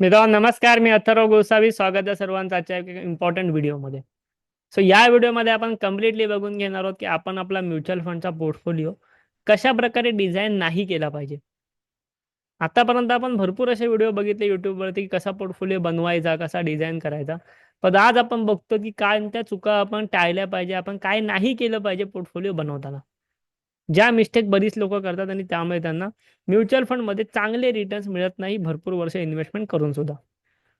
मित्रांनो नमस्कार मी अथर्व गोसावी. स्वागत आहे सर्वांचं आजच्या इम्पॉर्टंट व्हिडिओमध्ये सो या व्हिडिओमध्ये आपण कम्प्लिटली बघून घेणार आहोत की आपण आपला म्युच्युअल फंडचा पोर्टफोलिओ कशा प्रकारे डिझाईन नाही केला पाहिजे. आतापर्यंत आपण भरपूर असे व्हिडिओ बघितले युट्यूबवरती की कसा पोर्टफोलिओ बनवायचा कसा डिझाईन करायचा. पण आज आपण बघतो की काय त्या चुका आपण टाळल्या पाहिजे आपण काय नाही केलं पाहिजे पोर्टफोलिओ बनवताना. ज्या मिस्टेक बरीच लोक करतात आणि त्यामुळे त्यांना म्युच्युअल फंडमध्ये चांगले रिटर्न्स मिळत नाही भरपूर वर्ष इन्व्हेस्टमेंट करून सुद्धा.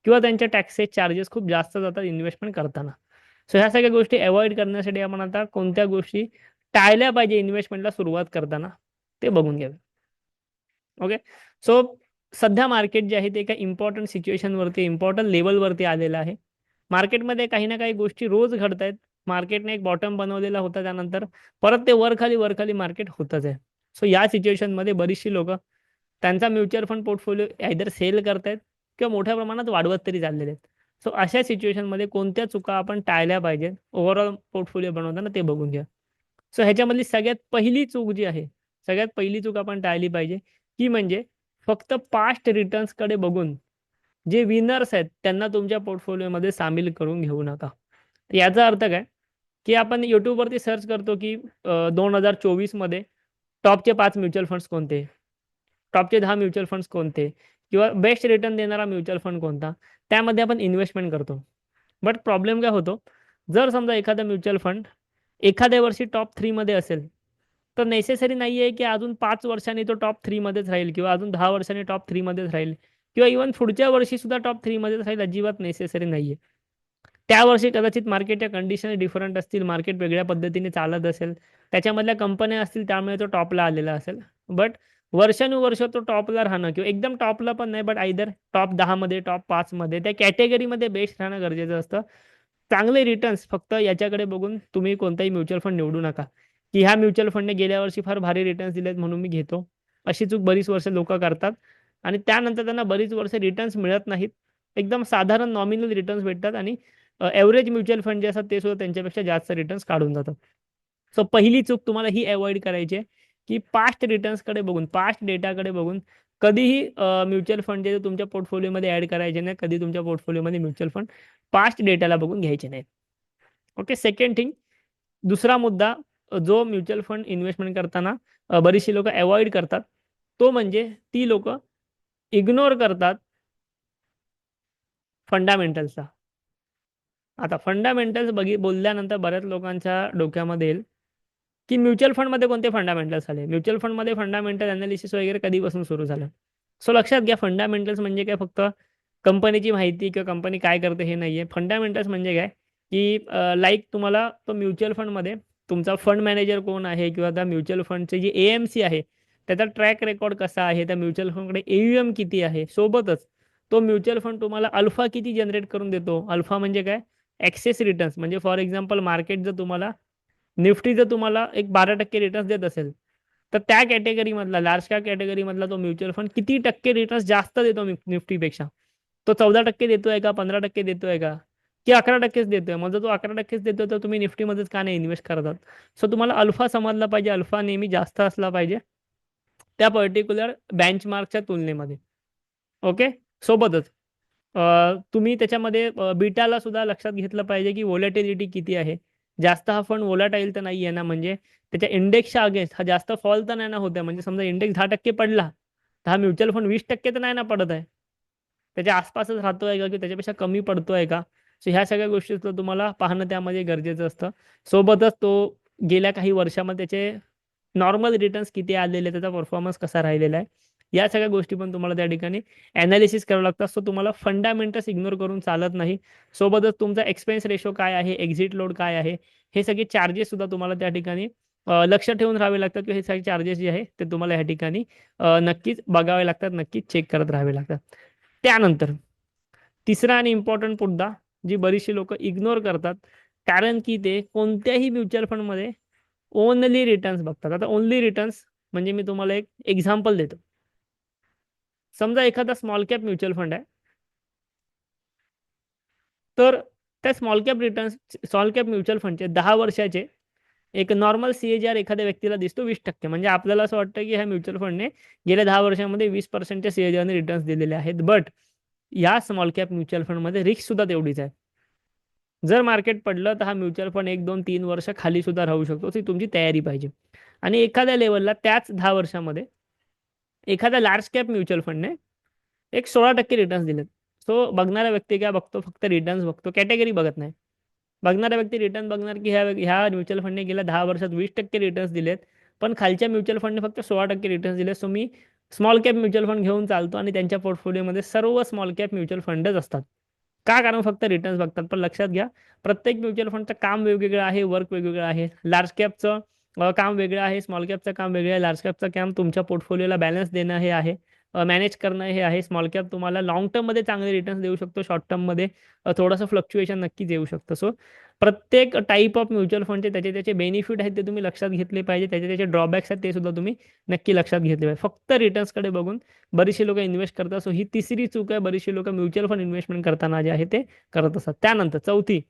किंवा त्यांचे टॅक्सेस चार्जेस खूप जास्त जातात इन्व्हेस्टमेंट करताना. सो ह्या सगळ्या गोष्टी अवॉइड करण्यासाठी आपण आता कोणत्या गोष्टी टाळल्या पाहिजे इन्व्हेस्टमेंटला सुरुवात करताना ते बघून घ्यावे. ओके सो सध्या मार्केट जे आहे ते एका इम्पॉर्टंट सिच्युएशनवरती इम्पॉर्टंट लेवलवरती आलेलं आहे. मार्केटमध्ये काही ना काही गोष्टी रोज घडत आहेत मार्केटने एक बॉटम बनवलेला होता त्यानंतर. परत ते वर खाली वर खाली मार्केट होतच आहे. सो या सिच्युएशनमध्ये बरीचशी लोक त्यांचा mutual fund portfolio either sell करतायत किंवा मोठ्या प्रमाणात वाढवत तरी चाललेले आहेत. सो अशा सिच्युएशनमध्ये कोणत्या चुका आपण टाळल्या पाहिजेत? ओव्हरऑल पोर्टफोलिओ बनवताना ते बघून घ्या. सो ह्याच्यामधली सगळ्यात पहिली चूक जी आहे सगळ्यात पहिली चूक आपण टाळली पाहिजे की म्हणजे फक्त पास्ट रिटर्न्सकडे बघून जे विनर्स आहेत त्यांना तुमच्या पोर्टफोलिओमध्ये सामील करून घेऊ नका. याचा अर्थ काय? की आपण युट्यूबवरती सर्च करतो की दोन हजार चोवीसमध्ये टॉपचे पाच म्युच्युअल फंड्स कोणते? टॉपचे दहा म्युच्युअल फंड्स कोणते? किंवा बेस्ट रिटर्न देणारा म्युच्युअल फंड कोणता? त्यामध्ये आपण इन्व्हेस्टमेंट करतो. बट प्रॉब्लेम काय होतो? जर समजा एखादा म्युच्युअल फंड एखाद्या वर्षी टॉप थ्रीमध्ये असेल तर नेसेसरी नाही आहे की अजून पाच वर्षांनी तो टॉप थ्रीमध्येच राहील किंवा अजून दहा वर्षांनी टॉप थ्रीमध्येच राहील किंवा इव्हन पुढच्या वर्षी सुद्धा टॉप थ्रीमध्येच राहील अजिबात नेसेसरी नाही आहे त्या वर्षी कदाचित मार्केटच्या कंडिशन डिफरंट असतील मार्केट वेगळ्या पद्धतीने चालत असेल त्याच्यामधल्या कंपन्या असतील त्यामुळे तो टॉपला आलेला असेल. बट वर्षानुवर्ष तो टॉपला राहणं किंवा एकदम टॉपला पण नाही बट आयदर टॉप दहामध्ये टॉप पाचमध्ये त्या कॅटेगरीमध्ये बेस्ट राहणं गरजेचं असतं. चांगले रिटर्न्स फक्त याच्याकडे बघून तुम्ही कोणताही म्युच्युअल फंड निवडू नका. की ह्या म्युच्युअल फंडने गेल्या वर्षी फार भारी रिटर्न्स दिलेत म्हणून मी घेतो. अशी चूक बरीच वर्ष लोक करतात. आणि त्यानंतर त्यांना बरीच वर्ष रिटर्न्स मिळत नाहीत. एकदम साधारण नॉमिनल रिटर्न्स भेटतात आणि एव्हरेज म्युच्युअल फंड जे असतात ते सुद्धा त्यांच्यापेक्षा जास्त रिटर्न्स काढून जातात. सो पहिली चूक तुम्हाला ही अवॉइड करायची आहे की पास्ट रिटर्न्सकडे बघून पास्ट डेटाकडे बघून कधीही म्युच्युअल फंड जे तुमच्या पोर्टफोलिओमध्ये ॲड करायचे नाही कधी तुमच्या पोर्टफोलिओमध्ये म्युच्युअल फंड पास्ट डेटाला बघून घ्यायचे नाहीत ओके सेकंड थिंग दुसरा मुद्दा जो म्युच्युअल फंड इन्व्हेस्टमेंट करताना बरीचशी लोक अवॉइड करतात तो म्हणजे ती लोक इग्नोर करतात फंडामेंटल्सचा आता फंडामेंटल्स बघी बोलल्यानंतर बऱ्याच लोकांच्या डोक्यामध्ये येईल की म्युच्युअल फंडमध्ये कोणते फंडामेंटल्स आले? म्युच्युअल फंडमध्ये फंडामेंटल अनालिसिस वगैरे कधीपासून सुरू झालं? सो लक्षात घ्या फंडामेंटल्स म्हणजे काय? फक्त कंपनीची माहिती किंवा कंपनी काय करते हे नाही आहे फंडामेंटल्स म्हणजे काय? की लाईक तुम्हाला तो म्युच्युअल फंडमध्ये तुमचा फंड मॅनेजर कोण आहे किंवा त्या म्युच्युअल फंडचे जे ए एम सी आहे त्याचा ट्रॅक रेकॉर्ड कसा आहे त्या म्युच्युअल फंडकडे ए यू एम किती आहे सोबतच तो म्युच्युअल फंड तुम्हाला अल्फा किती जनरेट करून देतो? अल्फा म्हणजे काय? ॲक्सेस रिटर्न्स म्हणजे फॉर एक्झाम्पल मार्केट जर तुम्हाला निफ्टी जर तुम्हाला एक बारा टक्के रिटर्न्स देत असेल तर त्या कॅटेगरीमधला लार्ज कॅप कॅटेगरीमधला तो म्युच्युअल फंड किती टक्के रिटर्न्स जास्त देतो निफ्टीपेक्षा? तो चौदा टक्के देतोय का पंधरा टक्के देतोय का? की अकरा टक्केच देतोय. मग जर तो अकरा टक्केच देतोय तर तुम्ही निफ्टीमध्येच का नाही इन्व्हेस्ट करतात सो तुम्हाला अल्फा समजला पाहिजे. अल्फा नेहमी जास्त असला पाहिजे. त्या पर्टिक्युलर बेंचमार्कच्या तुलनेमध्ये. ओके सोबतच. तुम्ही त्याच्यामध्ये बीटाला सुद्धा लक्षात घेतलं पाहिजे की वोलॅटिलिटी किती आहे. जास्त हा फंड वोलाटाईल तर नाही आहे ना म्हणजे त्याच्या इंडेक्सच्या अगेन्स्ट हा जास्त फॉल तर नाही ना होत आहे. म्हणजे समजा इंडेक्स दहा टक्के पडला तर हा म्युच्युअल फंड वीस टक्के तर नाही ना पडत आहे. त्याच्या आसपासच राहतोय का की त्याच्यापेक्षा कमी पडतोय का? सो ह्या सगळ्या गोष्टीचं तुम्हाला पाहणं त्यामध्ये गरजेचं असतं. सोबतच तो गेल्या काही वर्षामध्ये त्याचे नॉर्मल रिटर्न्स किती आलेले त्याचा परफॉर्मन्स कसा राहिलेला आहे. या सगळ्या गोष्टी पण तुम्हाला त्या ठिकाणी अनालिसिस करावं लागतात. सो तुम्हाला फंडामेंटल्स इग्नोर करून चालत नाही. सोबतच तुमचा एक्सपेन्स रेशो काय आहे? एक्झिट लोड काय आहे? हे सगळे चार्जेस सुद्धा तुम्हाला त्या ठिकाणी लक्ष ठेवून राहावे लागतात किंवा हे सगळे चार्जेस जे आहे ते तुम्हाला या ठिकाणी नक्कीच बघावे लागतात नक्कीच चेक करत राहावे लागतात. त्यानंतर तिसरा आणि इम्पॉर्टंट मुद्दा जी बरीचशी लोक इग्नोर करतात कारण की ते कोणत्याही म्युच्युअल फंडमध्ये ओनली रिटर्न्स बघतात. आता ओनली रिटर्न्स म्हणजे मी तुम्हाला एक एक्झाम्पल देतो. समजा एखादा स्मॉल कॅप म्युच्युअल फंड आहे. तर त्या small cap returns small cap mutual फंडचे दहा वर्षाचे एक नॉर्मल सी आर एखाद्या व्यक्तीला दिसतो वीस टक्के. म्हणजे आपल्याला असं वाटतं की ह्या म्युच्युअल फंडने गेल्या दहा वर्षामध्ये वीस पर्सेंटच्या सी ए आरने रिटर्न्स दिलेले आहेत. बट या स्मॉल कॅप म्युच्युअल फंडमध्ये रिस्क सुद्धा तेवढीच आहे. जर मार्केट पडलं तर हा म्युच्युअल फंड एक दोन तीन वर्ष खाली सुद्धा राहू शकतो. ती तुमची तयारी पाहिजे. आणि एखाद्या लेवलला त्याच दहा वर्षामध्ये एखाद्या लार्ज कॅप म्युच्युअल फंडने एक सोळा टक्के रिटर्न्स दिलेत. सो बघणारा व्यक्ती काय बघतो? फक्त रिटर्न्स बघतो. कॅटेगरी बघत नाही. बघणारा व्यक्ती रिटर्न बघणार की ह्या ह्या म्युच्युअल फंडने गेल्या दहा वर्षात वीस टक्के रिटर्न्स दिलेत पण खालच्या म्युच्युअल फंडने फक्त सोळा टक्के रिटर्न्स दिले सो मी स्मॉल कॅप म्युच्युअल फंड घेऊन चालतो आणि त्यांच्या पोर्टफोलिओमध्ये सर्व स्मॉल कॅप म्युच्युअल फंडच असतात. का? कारण फक्त रिटर्न्स बघतात. पण लक्षात घ्या प्रत्येक म्युच्युअल फंडचं काम वेगवेगळं आहे वर्क वेगवेगळं आहे. लार्ज कॅपचं काम वेगळं आहे स्मॉल कॅपचं काम वेगळं आहे लार्ज कॅपचं काम तुमच्या पोर्टफोलिओला बॅलन्स देणं हे आहे मॅनेज करणं हे आहे स्मॉल कॅप तुम्हाला लॉंग टर्ममध्ये चांगले रिटर्न्स देऊ शकतो शॉर्ट टर्ममध्ये थोडंसं फ्लक्च्युएशन नक्कीच येऊ शकतं. सो प्रत्येक टाईप ऑफ म्युच्युअल फंडचे त्याचे त्याचे बेनिफिट आहेत ते तुम्ही लक्षात घेतले पाहिजे त्याचे त्याचे ड्रॉबॅक्स आहेत ते सुद्धा तुम्ही नक्की लक्षात घेतले पाहिजे. फक्त रिटर्न्सकडे बघून बरीचशी लोक इन्व्हेस्ट करतात. सो ही तिसरी चूक आहे बरीचशी लोक म्युच्युअल फंड इन्व्हेस्टमेंट करताना जे आहे ते करत असतात. त्यानंतर चौथी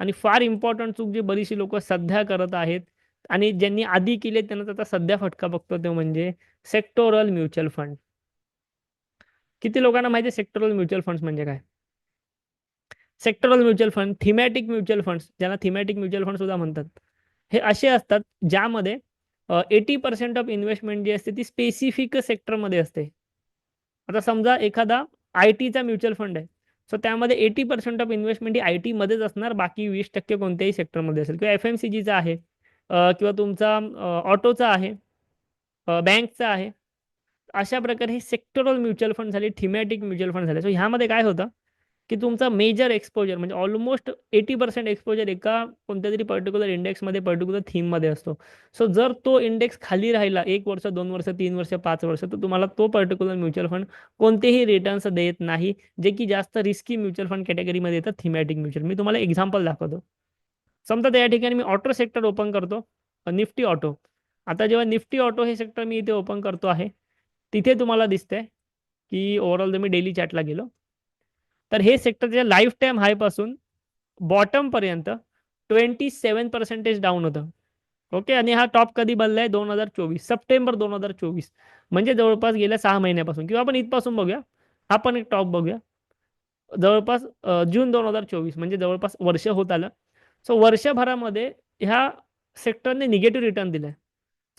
आणि फार इम्पॉर्टंट चूक जी बरीचशी लोक सध्या करत आहेत आणि ज्यांनी आधी केले त्यांना त्याचा सध्या फटका बघतो तो म्हणजे सेक्टोरल म्युच्युअल फंड किती लोकांना माहिती सेक्टोरल सेक्टरल म्युच्युअल फंड्स म्हणजे काय? Sectoral mutual fund thematic mutual funds ज्यांना थिमॅटिक म्युच्युअल फंड सुद्धा म्हणतात. हे असे असतात ज्यामध्ये एटी पर्सेंट ऑफ इन्व्हेस्टमेंट जी असते ती स्पेसिफिक सेक्टरमध्ये असते. आता समजा एखादा आय टीचा म्युच्युअल फंड आहे सो त्यामध्ये एटी पर्सेंट ऑफ इन्व्हेस्टमेंट ही आय टीमध्येच असणार बाकी वीस टक्के कोणत्याही सेक्टरमध्ये असेल. किंवा एफ एम सी जीचा आहे किंवा तुमचा ऑटोचा आहे बँकचा आहे अशा प्रकारे हे सेक्टरल म्युच्युअल फंड झाले थिमॅटिक म्युच्युअल फंड झाले. सो ह्यामध्ये काय होतं की तुमचा मेजर एक्सपोजर म्हणजे ऑलमोस्ट एटी पर्सेंट एक्सपोजर एका कोणत्या तरी पर्टिक्युलर इंडेक्समध्ये पर्टिक्युलर थीममध्ये असतो. सो जर तो इंडेक्स खाली राहिला एक वर्ष दोन वर्ष तीन वर्ष पाच वर्ष तर तुम्हाला तो पर्टिक्युलर म्युच्युअल फंड कोणतेही रिटर्न्स देत नाही जे की जास्त रिस्की म्युच्युअल फंड कॅटेगरीमध्ये येतात थिमॅटिक म्युच्युअल मी तुम्हाला एक्झाम्पल दाखवतो. समजा त्या ठिकाणी मी ऑटो सेक्टर ओपन करतो निफ्टी ऑटो आता जेव्हा निफ्टी ऑटो हे सेक्टर मी इथे ओपन करतो आहे तिथे तुम्हाला दिसतंय की ओव्हरऑल तुम्ही मी डेली चॅटला गेलो तर हे सेक्टर लाईफ टाईम हायपासून बॉटमपर्यंत ट्वेंटी सेवन पर्सेंटेज डाऊन होतं. ओके आणि हा टॉप कधी बनलाय दोन हजार चोवीस. सप्टेंबर दोन हजार चोवीस. म्हणजे जवळपास गेल्या सहा महिन्यापासून. किंवा आपण इथपासून बघूया. हा पण एक टॉप बघूया. जवळपास जून दोन हजार चोवीस. म्हणजे जवळपास वर्ष होत आलं. सो वर्षभरामध्ये ह्या सेक्टरने निगेटिव्ह रिटर्न दिलाय.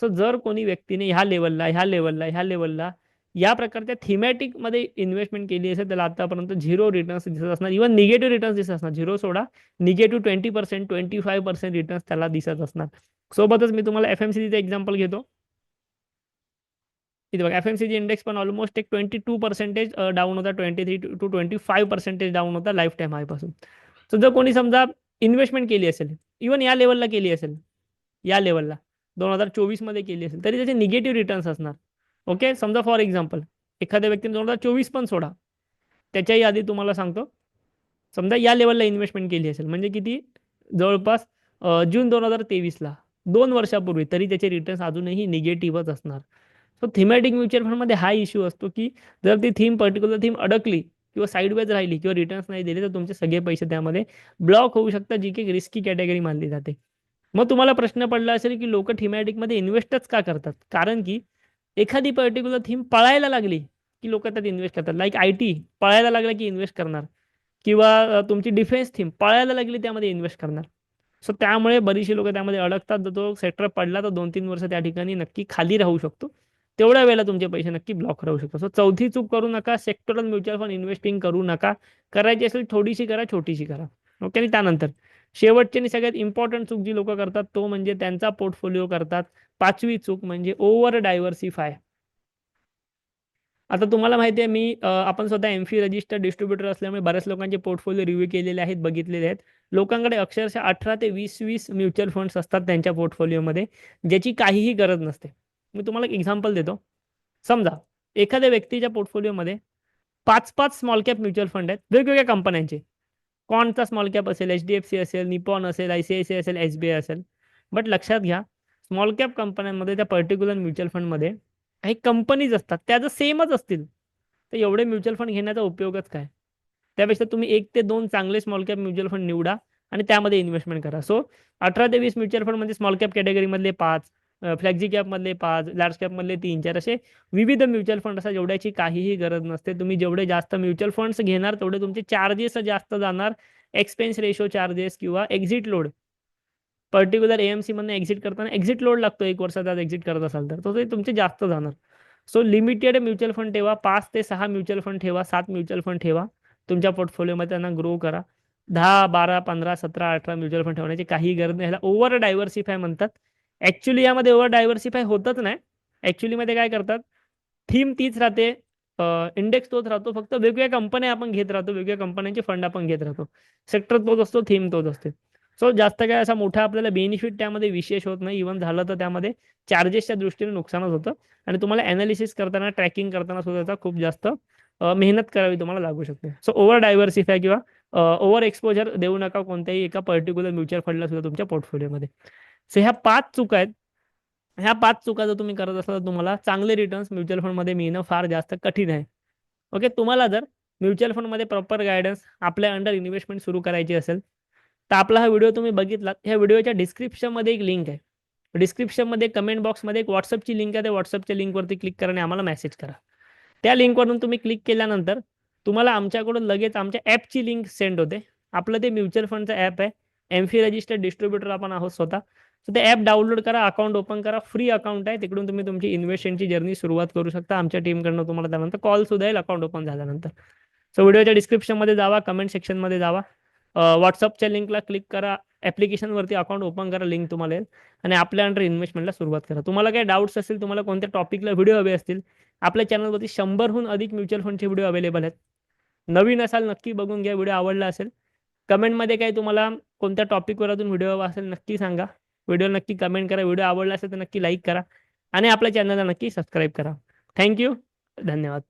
सो जर कोणी व्यक्तीने ह्या लेवलला ह्या लेवलला ह्या लेवलला या प्रकारच्या थिमॅटिकमध्ये इन्व्हेस्टमेंट केली असेल त्याला आतापर्यंत झिरो रिटर्न्स दिसत असणार. इव्हन निगेटिव्ह रिटर्न्स दिसत असणार. झिरो सोडा negative twenty percent twenty five percent returns त्याला दिसत असणार. सोबतच मी तुम्हाला एफ एम सी एक्झाम्पल घेतो. इथे बघा F M C G index पण ऑलमोस्ट एक ट्वेंटी टू पर्सेंटेज डाऊन होता. Twenty three two twenty five percentage down होता लाईफ टाईम हायपासून सो जर कोणी समजा इन्व्हेस्टमेंट केली असेल. इव्हन या लेवलला केली असेल. या लेवलला दोन हजार चोवीसमध्ये केली असेल. तरी त्याचे निगेटिव्ह रिटर्न्स असणार. ओके समजा फॉर एक्झाम्पल एखाद्या व्यक्तीने दोन हजार चोवीस पण सोडा. त्याच्याही आधी तुम्हाला सांगतो. समजा या लेवलला इन्व्हेस्टमेंट केली असेल. म्हणजे किती? जवळपास जून दोन हजार तेवीसला दोन वर्षापूर्वी तरी त्याचे रिटर्न्स अजूनही निगेटिव्हच असणार. सो थिमॅटिक म्युच्युअल फंडमध्ये हा इश्यू असतो की जर ती थीम पर्टिक्युलर थीम अडकली किंवा साईडवेज राहिली किंवा रिटर्न्स नाही दिले तर तुमचे सगळे पैसे त्यामध्ये ब्लॉक होऊ शकतात जी की रिस्की कॅटेगरी मानली जाते. मग तुम्हाला प्रश्न पडला असेल की लोक थिमॅटिकमध्ये इन्व्हेस्टच का करतात? कारण की एखादी पर्टिक्युलर थीम पळायला लागली की लोक त्यात इन्व्हेस्ट करतात. लाईक आय टी पळायला लागला की इन्व्हेस्ट करणार. किंवा तुमची डिफेन्स थीम पळायला लागली त्यामध्ये इन्व्हेस्ट करणार. सो त्यामुळे बरीचशी लोक त्यामध्ये अडकतात. जर तो सेक्टर पडला तर दोन तीन वर्ष त्या ठिकाणी नक्की खाली राहू शकतो. तेवढ्या वेळेला तुमचे पैसे नक्की ब्लॉक राहू शकतो. सो चौथी चूक करू नका सेक्टरल म्युच्युअल फंड इन्व्हेस्टिंग करू नका. करायची असेल थोडीशी करा छोटीशी करा. ओके आणि त्यानंतर शेवटची आणि सगळ्यात इम्पॉर्टंट चूक जी लोक करतात तो म्हणजे त्यांचा पोर्टफोलिओ करतात. पाचवी चूक म्हणजे ओव्हर डायव्हर्सिफाय आता तुम्हाला माहिती आहे मी आपण स्वतः एमफी रजिस्टर डिस्ट्रीब्युटर असल्यामुळे बऱ्याच लोकांचे पोर्टफोलिओ रिव्ह्यू केलेले आहेत बघितलेले आहेत. लोकांकडे अक्षरशः अठरा ते वीस वीस म्युच्युअल फंड्स असतात त्यांच्या पोर्टफोलिओमध्ये ज्याची काहीही गरज नसते. मी तुम्हाला एक एक्झाम्पल देतो. समजा एखाद्या व्यक्तीच्या पोर्टफोलिओमध्ये पाच पाच स्मॉल कॅप म्युच्युअल फंड आहेत वेगवेगळ्या कंपन्यांचे कॉनचा स्मॉल कॅप असेल एच डी एफ सी असेल निपॉन असेल आय सी आय सी असेल एस बी आय असेल. बट लक्षात घ्या स्मॉल कॅप कंपन्यांमध्ये त्या पर्टिक्युलर म्युच्युअल फंडमध्ये काही कंपनीज असतात त्या जर सेमच असतील तर एवढे म्युच्युअल फंड घेण्याचा उपयोगच काय? त्यापेक्षा तुम्ही एक ते दोन चांगले स्मॉल कॅप म्युच्युअल फंड निवडा आणि त्यामध्ये इन्व्हेस्टमेंट करा. सो अठरा ते वीस म्युच्युअल फंड म्हणजे स्मॉल कॅप कॅटेगरीमधले पाच फ्लॅक्झी कॅपमधले पाच लार्ज कॅपमधले तीन चार असे विविध म्युच्युअल फंड असतात. जेवढ्याची काहीही गरज नसते. तुम्ही जेवढे जास्त म्युच्युअल फंड्स घेणार तेवढे तुमचे चार्जेस जास्त जाणार. एक्सपेन्स रेशो चार्जेस किंवा एक्झिट लोड पर्टिक्युलर एएमसी मधून एक्झिट करताना एक्झिट लोड लागतो. एक वर्षात आज एक्झिट करत असाल तर. तो ते तुमचे जास्त जाणार. सो लिमिटेड म्युच्युअल फंड ठेवा. पाच ते सहा म्युच्युअल फंड ठेवा. सात म्युच्युअल फंड ठेवा. तुमच्या पोर्टफोलिओमध्ये त्यांना ग्रो करा. दहा बारा पंधरा सतरा अठरा म्युच्युअल फंड ठेवण्याची काही गरज नाही. ह्याला ओव्हर डायव्हर्सिफाय म्हणतात. ऍक्च्युली यामध्ये ओव्हर डायव्हर्सिफाय होतच नाही. ॲक्च्युलीमध्ये काय करतात? थीम तीच राहते. इंडेक्स तोच राहतो. फक्त वेगवेगळ्या कंपन्या आपण घेत राहतो. वेगवेगळ्या कंपन्यांचे फंड आपण घेत राहतो. सेक्टर तोच असतो थीम तोच असते. सो जास्त काय असा मोठा आपल्याला बेनिफिट त्यामध्ये विशेष होत नाही. इव्हन झालं तर त्यामध्ये चार्जेसच्या दृष्टीने नुकसानच होतं. आणि तुम्हाला अनालिसिस करताना ट्रॅकिंग करताना सुद्धा खूप जास्त मेहनत करावी तुम्हाला लागू शकते. सो ओव्हर डायव्हर्सिफाय किंवा ओव्हर एक्सपोजर देऊ नका कोणत्याही एका पर्टिक्युलर म्युच्युअल फंडला सुद्धा तुमच्या पोर्टफोलिओमध्ये सो ह्या पाच चुका आहेत. ह्या पाच चुका जर तुम्ही करत असाल तर तुम्हाला चांगले रिटर्न्स म्युच्युअल फंडमध्ये मिळणं फार जास्त कठीण आहे. ओके तुम्हाला जर म्युच्युअल फंडमध्ये प्रॉपर गायडन्स आपल्या अंडर इन्व्हेस्टमेंट सुरू करायची असेल तर आपला हा व्हिडिओ तुम्ही बघितलात. ह्या व्हिडिओच्या डिस्क्रिप्शनमध्ये एक लिंक आहे. डिस्क्रिप्शनमध्ये कमेंट बॉक्समध्ये एक व्हॉट्सअपची लिंक आहे. त्या व्हॉट्सअपच्या लिंकवरती क्लिक करा आणि आम्हाला मेसेज करा. त्या लिंकवरून तुम्ही क्लिक केल्यानंतर तुम्हाला आमच्याकडून लगेच आमच्या ॲपची लिंक सेंड होते. आपलं ते म्युच्युअल फंडचं ॲप आहे. एम फी रजिस्टर्ड डिस्ट्रीब्युटर आपण आहोत स्वतः. सो ते ॲप डाउनलोड करा अकाउंट ओपन करा. फ्री अकाउंट आहे. तिकडून तुम्ही तुमची इन्व्हेस्टमेंटची जर्नी सुरुवात करू शकता. आमच्या टीमकडनं तुम्हाला त्यानंतर कॉल सुद्धा येईल अकाउंट ओपन झाल्यानंतर. सो व्हिडिओच्या डिस्क्रिप्शनमध्ये जावा कमेंट सेक्शनमध्ये जावा. व्हॉट्सअपच्या लिंकला क्लिक करा. ॲप्लिकेशनवरती अकाउंट ओपन करा लिंक तुम्हाला येईल. आणि आपल्या अंडर इन्व्हेस्टमेंटला सुरुवात करा. तुम्हाला काही डाऊट्स असेल तुम्हाला कोणत्या टॉपिकला व्हिडिओ हवे असतील आपल्या चॅनलवरती शंभरहून अधिक म्युच्युअल फंडचे व्हिडिओ अवेलेबल आहेत. नवीन असाल नक्की बघून घ्या. व्हिडिओ आवडला असेल कमेंटमध्ये काही तुम्हाला कोणत्या टॉपिकवर अजून व्हिडिओ हवा असेल नक्की सांगा. व्हिडिओ नक्की कमेंट करा. व्हिडिओ आवडला असेल तर नक्की लाईक करा. आणि आपल्या चॅनलला नक्की सबस्क्राईब करा. थँक्यू धन्यवाद.